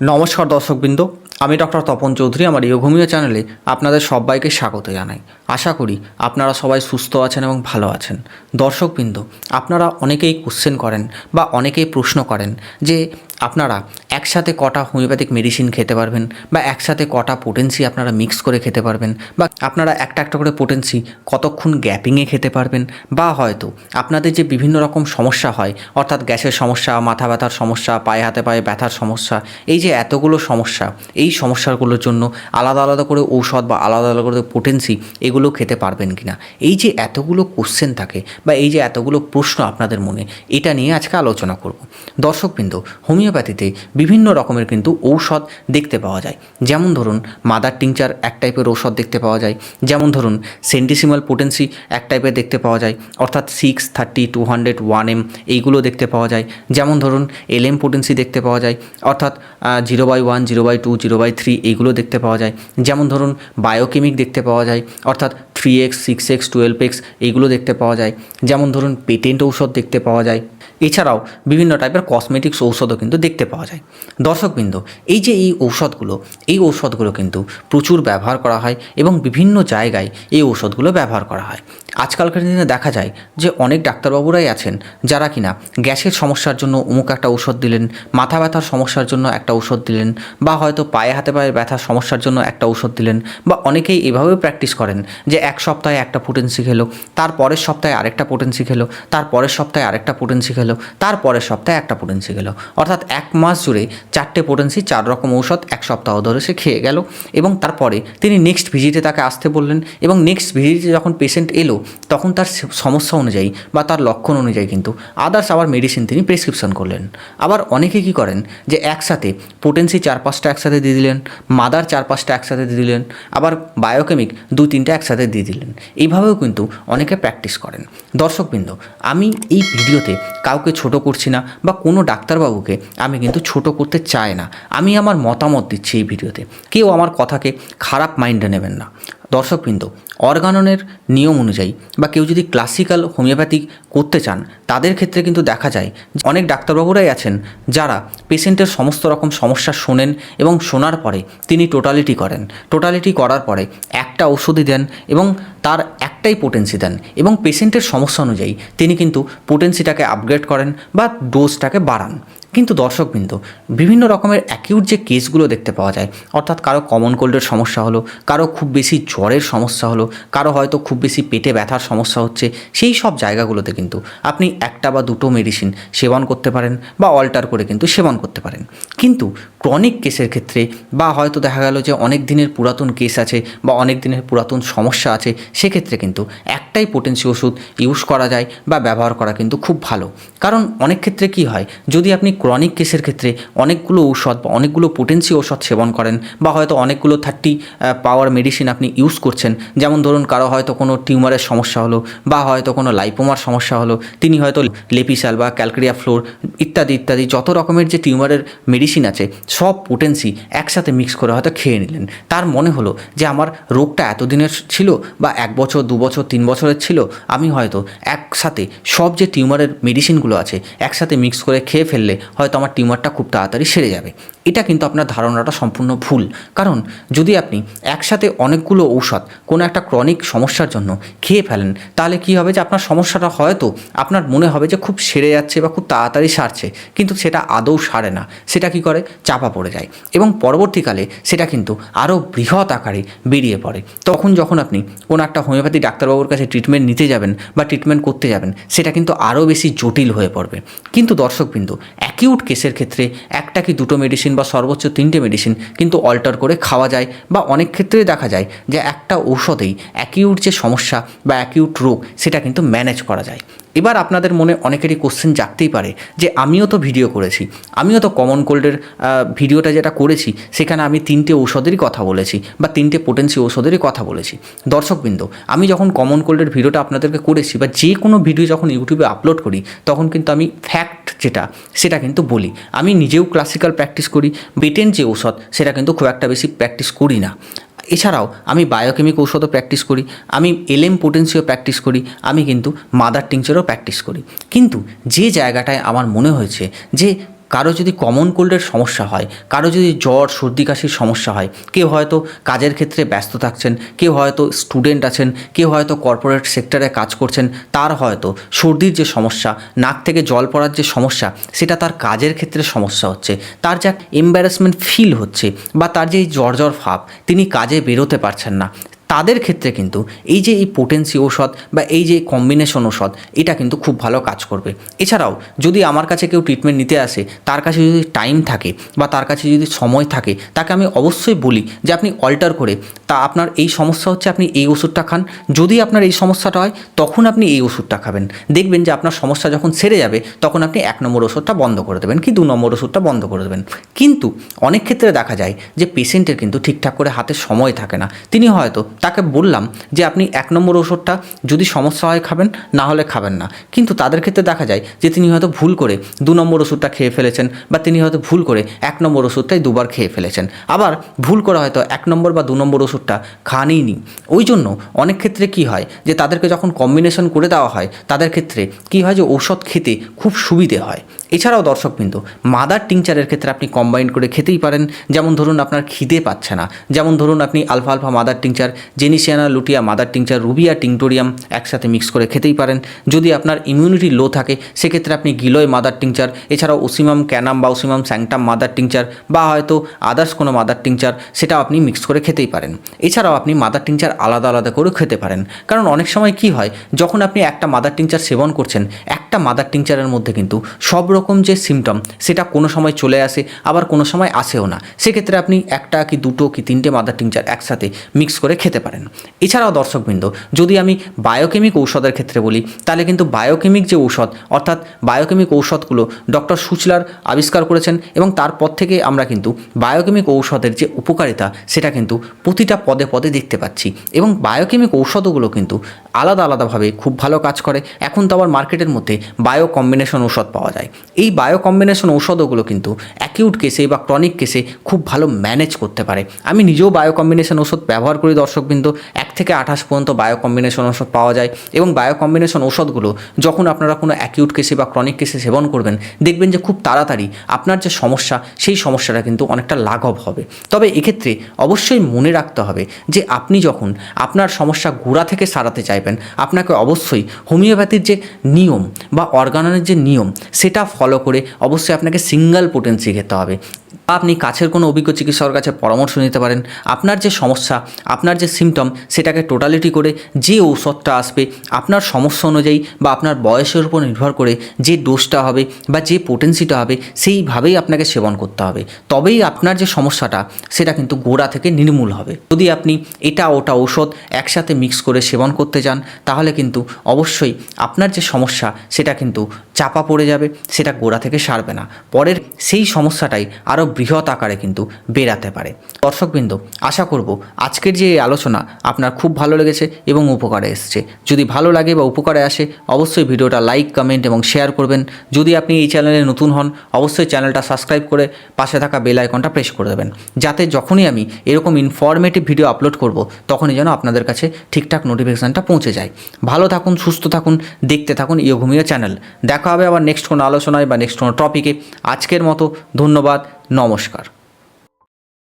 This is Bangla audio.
নমস্কার দর্শকবৃন্দ, আমি ডক্টর তপন চৌধুরী, আমার ইয়োগমীয় চ্যানেলে আপনাদের সবাইকে স্বাগত জানাই। আশা করি আপনারা সবাই সুস্থ আছেন এবং ভালো আছেন। দর্শকবৃন্দ, আপনারা অনেকেই কোশ্চেন করেন বা অনেকেই প্রশ্ন করেন যে আপনারা একসাথে কটা হোমিওপ্যাথিক মেডিসিন খেতে পারবেন বা একসাথে কটা পোটেন্সি আপনারা মিক্স করে খেতে পারবেন বা আপনারা একটা একটা করে পোটেন্সি কতক্ষণ গ্যাপিংয়ে খেতে পারবেন বা হয়তো আপনাদের যে বিভিন্ন রকম সমস্যা হয়, অর্থাৎ গ্যাসের সমস্যা, মাথা ব্যথার সমস্যা, পায়ে হাতে পায়ে ব্যথার সমস্যা, এই যে এতগুলো সমস্যা, এই সমস্যাগুলোর জন্য আলাদা আলাদা করে ঔষধ বা আলাদা আলাদা করে পোটেন্সি এগুলো খেতে পারবেন কি না এই যে এতগুলো কোশ্চেন থাকে বা এই যে এতগুলো প্রশ্ন আপনাদের মনে, এটা নিয়ে আজকে আলোচনা করব। দর্শকবৃন্দ হোমিওপ্যাথিতে বিভিন্ন রকমের কিন্তু ঔষধ দেখতে পাওয়া যায়। যেমন ধরুন মাদার টিংচার এক টাইপের ঔষধ দেখতে পাওয়া যায়। যেমন ধরুন সেন্টিসিমাল পোটেন্সি এক টাইপের দেখতে পাওয়া যায়। অর্থাৎ six thirty two hundred one M এইগুলো দেখতে পাওয়া যায়। যেমন ধরুন এল এম পোটেন্সি দেখতে পাওয়া যায়। অর্থাৎ zero by one zero by two zero by three এইগুলো দেখতে পাওয়া যায়। যেমন ধরুন বায়োকেমিক দেখতে পাওয়া যায়। অর্থাৎ three X six X twelve X এইগুলো দেখতে পাওয়া যায়। যেমন ধরুন পেটেন্ট ঔষধ দেখতে পাওয়া যায়। এছাড়াও বিভিন্ন টাইপের কসমেটিক্স ঔষধও কিন্তু দেখতে পাওয়া যায়। দর্শকবৃন্দ, এই যে এই ঔষধগুলো এই ঔষধগুলো কিন্তু প্রচুর ব্যবহার করা হয় এবং বিভিন্ন জায়গায় এই ঔষধগুলো ব্যবহার করা হয়। আজকালকার দিনে দেখা যায় যে অনেক ডাক্তারবাবুরাই আছেন যারা কিনা গ্যাসের সমস্যার জন্য অমুক একটা ঔষধ দিলেন, মাথা ব্যথার সমস্যার জন্য একটা ঔষধ দিলেন, বা হয়তো পায়ে, হাতে পায়ে ব্যথার সমস্যার জন্য একটা ঔষধ দিলেন, বা অনেকেই এভাবে প্র্যাকটিস করেন যে এক সপ্তাহে একটা পোটেন্সি খেলো, তার পরের সপ্তাহে আরেকটা পোটেন্সি খেলো, তার পরের সপ্তাহে আরেকটা পোটেন্সি খেলো, তার পরের সপ্তাহে একটা পোটেন্সি খেলো। অর্থাৎ এক মাস জুড়ে চারটে পোটেন্সি, চার রকম ঔষধ এক সপ্তাহ ধরে সে খেয়ে গেল এবং তারপরে তিনি নেক্সট ভিজিটে তাকে আসতে বললেন এবং নেক্সট ভিজিটে যখন পেশেন্ট এলো তখন তার সমস্যা অনুযায়ী বা তার লক্ষণ অনুযায়ী কিন্তু আদার্স আবার মেডিসিন তিনি প্রেসক্রিপশন করলেন। আবার অনেকে কি করেন যে একসাথে পোটেন্সি চার পাঁচটা একসাথে দিয়ে দিলেন মাদার চার পাঁচটা একসাথে দিয়ে দিলেন, আবার বায়োকেমিক দু তিনটা একসাথে দিয়ে দিলেন। এইভাবেও কিন্তু অনেকে প্র্যাকটিস করেন। দর্শকবৃন্দ, আমি এই ভিডিওতে কাউকে ছোট করছি না বা কোনো ডাক্তারবাবুকে আমি কিন্তু ছোট করতে চাই না। আমি আমার মতামত দিচ্ছি এই ভিডিওতে। কেউ আমার কথাকে খারাপ মাইন্ডে নেবেন না। দর্শকবৃন্দ অর্গাননের নিয়ম অনুযায়ী বা কেউ যদি ক্লাসিক্যাল হোমিওপ্যাথিক করতে চান, তাদের ক্ষেত্রে কিন্তু দেখা যায় অনেক ডাক্তারবাবুরাই আছেন যারা পেশেন্টের সমস্ত রকম সমস্যা শোনেন এবং শোনার পরে তিনি টোটালিটি করেন। টোটালিটি করার পরে একটা ওষুধই দেন এবং তার একটাই পোটেন্সি দেন এবং পেশেন্টের সমস্যা অনুযায়ী তিনি কিন্তু পোটেন্সিটাকে আপগ্রেড করেন বা ডোজটাকে বাড়ান। কিন্তু দর্শকবৃন্দ, বিভিন্ন রকমের অ্যাকিউট যে কেসগুলো দেখতে পাওয়া যায়, অর্থাৎ কারও কমন কোল্ডের সমস্যা হলো, কারও খুব বেশি জ্বরের সমস্যা হলো কারও হয়তো খুব বেশি পেটে ব্যথার সমস্যা হচ্ছে, সেই সব জায়গাগুলোতে কিন্তু আপনি একটা বা দুটো মেডিসিন সেবন করতে পারেন বা অল্টার করে কিন্তু সেবন করতে পারেন। কিন্তু ক্রনিক কেসের ক্ষেত্রে বা হয়তো দেখা গেল যে অনেক দিনের পুরাতন কেস আছে বা অনেক দিনের পুরাতন সমস্যা আছে, সেক্ষেত্রে কিন্তু একটাই পোটেন্সি ওষুধ ইউজ করা যায় বা ব্যবহার করা কিন্তু খুব ভালো। কারণ অনেক ক্ষেত্রে কি হয়, যদি আপনি ক্রনিক কেসের ক্ষেত্রে অনেকগুলো ঔষধ বা অনেকগুলো পোটেন্সি ঔষধ সেবন করেন বা হয়তো অনেকগুলো থার্টি পাওয়ার মেডিসিন আপনি ইউজ করছেন, যেমন ধরুন কারও হয়তো কোনো টিউমারের সমস্যা হলো বা হয়তো কোনো লাইপোমার সমস্যা হলো, তিনি হয়তো লেপিসাল বা ক্যালকেরিয়া ফ্লোর ইত্যাদি ইত্যাদি যত রকমের যে টিউমারের মেডিসিন আছে, সব পোটেন্সি একসাথে মিক্স করে হয়তো খেয়ে নিলেন। তার মনে হলো যে আমার রোগটা এতদিনের ছিল বা এক বছর, দু বছর, তিন বছরের ছিল, আমি হয়তো একসাথে সব যে টিউমারের মেডিসিনগুলো আছে, একসাথে মিক্স করে খেয়ে ফেললে হয়তো আমার টিউমারটা খুব তাড়াতাড়ি সেরে যাবে। এটা কিন্তু আপনার ধারণাটা সম্পূর্ণ ভুল। কারণ যদি আপনি একসাথে অনেকগুলো ঔষধ কোনো একটা ক্রনিক সমস্যার জন্য খেয়ে ফেলেন, তাহলে কি হবে যে আপনার সমস্যাটা হয়তো আপনার মনে হবে যে খুব সেরে যাচ্ছে বা খুব তাড়াতাড়ি সারছে, কিন্তু সেটা আদৌ সারে না। সেটা কি করে? চাপা পড়ে যায়। এবং পরবর্তীকালে সেটা কিন্তু আরও বৃহৎ আকারে বেরিয়ে পড়ে। তখন যখন আপনি কোনো একটা হোমিওপ্যাথি ডাক্তারবাবুর কাছে ট্রিটমেন্ট নিতে যাবেন বা ট্রিটমেন্ট করতে যাবেন, সেটা কিন্তু আরও বেশি জটিল হয়ে পড়বে। কিন্তু দর্শকবিন্দু অ্যাকিউট কেসের ক্ষেত্রে একটা কি দুটো মেডিসিন বা সর্বোচ্চ তিনটে মেডিসিন কিন্তু অল্টার করে খাওয়া যায় বা অনেক ক্ষেত্রে দেখা যায় যে একটা ঔষধেই অ্যাকিউট যে সমস্যা বা অ্যাকিউট রোগ সেটা কিন্তু ম্যানেজ করা যায়। এবার আপনাদের মনে অনেকেরই কোশ্চেন জাগতেই পারে যে আমিও তো ভিডিও করেছি, আমিও তো কমন কোল্ডের ভিডিওটা যেটা করেছি সেখানে আমি তিনটে ঔষধেরই কথা বলেছি বা তিনটে পোটেন্সি ঔষধেরই কথা বলেছি। দর্শকবৃন্দ, আমি যখন কমন কোল্ডের ভিডিওটা আপনাদেরকে করেছি বা যে কোনো ভিডিও যখন ইউটিউবে আপলোড করি তখন কিন্তু আমি ফ্যাক্ট যেটা, সেটা কিন্তু বলি। আমি নিজেও ক্লাসিক্যাল প্র্যাকটিস করি বেটেন যে ঔষধ, সেটা কিন্তু খুব একটা বেশি প্র্যাকটিস করি না। এছাড়াও, আমি বায়োকেমিক ঔষধও প্র্যাকটিস করি, আমি এলএম পোটেন্সিও প্র্যাকটিস করি, আমি কিন্তু মাদার টিংচারও প্র্যাকটিস করি। কিন্তু যে জায়গাটায় আমার মনে হয়েছে যে কারও যদি কমন কোল্ডের সমস্যা হয়, কারও যদি জ্বর, সর্দি, কাশির সমস্যা হয়, কেউ হয়তো কাজের ক্ষেত্রে ব্যস্ত থাকছেন, কেউ হয়তো স্টুডেন্ট আছেন, কেউ হয়তো কর্পোরেট সেক্টরে কাজ করছেন, তার হয়তো সর্দির যে সমস্যা, নাক থেকে জল পড়ার যে সমস্যা, সেটা তার কাজের ক্ষেত্রে সমস্যা হচ্ছে। তার যা এম্বারাসমেন্ট ফিল হচ্ছে বা তার যে জ্বর জ্বর ভাব, তিনি কাজে বেরোতে পারছেন না। তাদের ক্ষেত্রে কিন্তু এই যে এই পোটেন্সি ঔষধ বা এই যে কম্বিনেশন ঔষধ, এটা কিন্তু খুব ভালো কাজ করবে। এছাড়াও যদি আমার কাছে কেউ ট্রিটমেন্ট নিতে আসে, তার কাছে যদি টাইম থাকে বা তার কাছে যদি সময় থাকে, তাকে আমি অবশ্যই বলি যে আপনি অল্টার করে, তা আপনার এই সমস্যা হচ্ছে আপনি এই ওষুধটা খান। যদি আপনার এই সমস্যাটা হয়, তখন আপনি এই ওষুধটা খাবেন। দেখবেন যে আপনার সমস্যা যখন সেরে যাবে, তখন আপনি এক নম্বর ওষুধটা বন্ধ করে দেবেন কি দু নম্বর ওষুধটা বন্ধ করে দেবেন। কিন্তু অনেক ক্ষেত্রে দেখা যায় যে পেশেন্টের কিন্তু ঠিকঠাক করে হাতে সময় থাকে না। তিনি হয়তো তাকে বললাম যে, আপনি এক নম্বর ওষুধটা যদি সমস্যা হয় খাবেন, না হলে খাবেন না। কিন্তু তাদের ক্ষেত্রে দেখা যায় যে, তিনি হয়তো ভুল করে দু নম্বর ওষুধটা খেয়ে ফেলেছেন বা তিনি হয়তো ভুল করে এক নম্বর ওষুধটাই দুবার খেয়ে ফেলেছেন। আবার ভুল করে হয়তো এক নম্বর বা দু নম্বর ওষুধটা খানই নি ওই জন্য অনেক ক্ষেত্রে কি হয় যে, তাদেরকে যখন কম্বিনেশন করে দেওয়া হয়, তাদের ক্ষেত্রে কি হয় যে, ঔষধ খেতে খুব সুবিধে হয়। এছাড়াও দর্শকবৃন্দ মাদার টিংচারের ক্ষেত্রে আপনি কম্বাইন করে খেতেই পারেন। যেমন ধরুন, আপনার খিদে পাচ্ছে না। যেমন ধরুন, আপনি alpha alpha mother tincture জেনিসিয়ানা লুটিয়া, mother tincture, Rubia, টিংটোরিয়াম একসাথে মিক্স করে খেতেই পারেন। যদি আপনার ইমিউনিটি লো থাকে, সেক্ষেত্রে আপনি গিলয় মাদার টিংচার, এছাড়াও ওসিমাম, ক্যানাম বা ওসিমাম স্যাংটাম মাদার টিংচার বা হয়তো আদার্স কোনো মাদার টিংচার, সেটাও আপনি মিক্স করে খেতেই পারেন। এছাড়াও আপনি মাদার টিংচার আলাদা আলাদা করে খেতে পারেন। কারণ অনেক সময় কি হয়, যখন আপনি একটা মাদার টিংচার সেবন করছেন, একটা মাদার টিংচারের মধ্যে কিন্তু সব রকম যে সিমটম সেটা কোনো সময় চলে আসে, আবার কোনো সময় আসেও না। সেক্ষেত্রে আপনি একটা কি দুটো কি তিনটে মাদার টিংচার একসাথে মিক্স করে খেতে পারেন। এছাড়াও দর্শকবৃন্দ, যদি আমি বায়োকেমিক ঔষধের ক্ষেত্রে বলি, তাহলে কিন্তু বায়োকেমিক যে ঔষধ, অর্থাৎ বায়োকেমিক ঔষধগুলো ডক্টর সুচলার আবিষ্কার করেছেন এবং তারপর থেকে আমরা কিন্তু বায়োকেমিক ঔষধের যে উপকারিতা, সেটা কিন্তু প্রতিটা পদে পদে দেখতে পাচ্ছি। এবং বায়োকেমিক ঔষধগুলো কিন্তু আলাদা আলাদাভাবে খুব ভালো কাজ করে। এখন তো আবার মার্কেটের মধ্যে বায়ো কম্বিনেশন ঔষধ পাওয়া যায়। এই বায়ো কম্বিনেশন ঔষধগুলো কিন্তু অ্যাকিউট কেসে বা ক্রনিক কেসে খুব ভালো ম্যানেজ করতে পারে। আমি নিজেও বায়ো কম্বিনেশন ওষুধ ব্যবহার করি দর্শকবৃন্দ। এক থেকে আঠাশ পর্যন্ত বায়ো কম্বিনেশন ওষুধ পাওয়া যায় এবং বায়ো কম্বিনেশন ওষুধগুলো যখন আপনারা কোনো অ্যাকিউট কেসে বা ক্রনিক কেসে সেবন করবেন, দেখবেন যে খুব তাড়াতাড়ি আপনার যে সমস্যা, সেই সমস্যাটা কিন্তু অনেকটা লাঘব হবে। তবে এক্ষেত্রে অবশ্যই মনে রাখতে হবে যে আপনি যখন আপনার সমস্যা গোড়া থেকে সারাতে চাইবেন আপনাকে অবশ্যই হোমিওপ্যাথির যে নিয়ম বা অর্গানের যে নিয়ম, সেটা ফলো করে অবশ্যই আপনাকে সিঙ্গেল পোটেন্সি খেতে হবে। বা আপনি কাছের কোনো অভিজ্ঞ চিকিৎসকের কাছে পরামর্শ নিতে পারেন, আপনার যে সমস্যা, আপনার যে সিমটম সেটাকে টোটালিটি করে যে ঔষধটা আসবে, আপনার সমস্যা অনুযায়ী বা আপনার বয়সের উপর নির্ভর করে যে ডোজটা হবে বা যে পোটেন্সিটা হবে, সেইভাবেই আপনাকে সেবন করতে হবে। তবেই আপনার যে সমস্যাটা, সেটা কিন্তু গোড়া থেকে নির্মূল হবে। যদি আপনি এটা ওটা ঔষধ একসাথে মিক্স করে সেবন করতে যান তাহলে কিন্তু অবশ্যই আপনার যে সমস্যা, সেটা কিন্তু চাপা পড়ে যাবে, সেটা গোড়া থেকে সারবে না। পরের সেই সমস্যাটাই আরও বৃহৎ আকারে কিন্তু বেরাতে পারে। দর্শকবৃন্দ, আশা করব আজকের যে এই আলোচনা আপনার খুব ভালো লেগেছে এবং উপকারে এসছে। যদি ভালো লাগে বা উপকারে আসে, অবশ্যই ভিডিওটা লাইক, কমেন্ট এবং শেয়ার করবেন। যদি আপনি এই চ্যানেলে নতুন হন, অবশ্যই চ্যানেলটা সাবস্ক্রাইব করে পাশে থাকা বেল আইকনটা প্রেস করে দেবেন। যাতে যখনই আমি এরকম ইনফরমেটিভ ভিডিও আপলোড করব, তখনই যেন আপনাদের কাছে ঠিকঠাক নোটিফিকেশানটা পৌঁছে যায়। ভালো থাকুন, সুস্থ থাকুন, দেখতে থাকুন ইয়োঘুমিও চ্যানেল। দেখা হবে আবার নেক্সট কোনো আলোচনায় বা নেক্সট কোনো টপিকে আজকের মতো, ধন্যবাদ নমস্কার।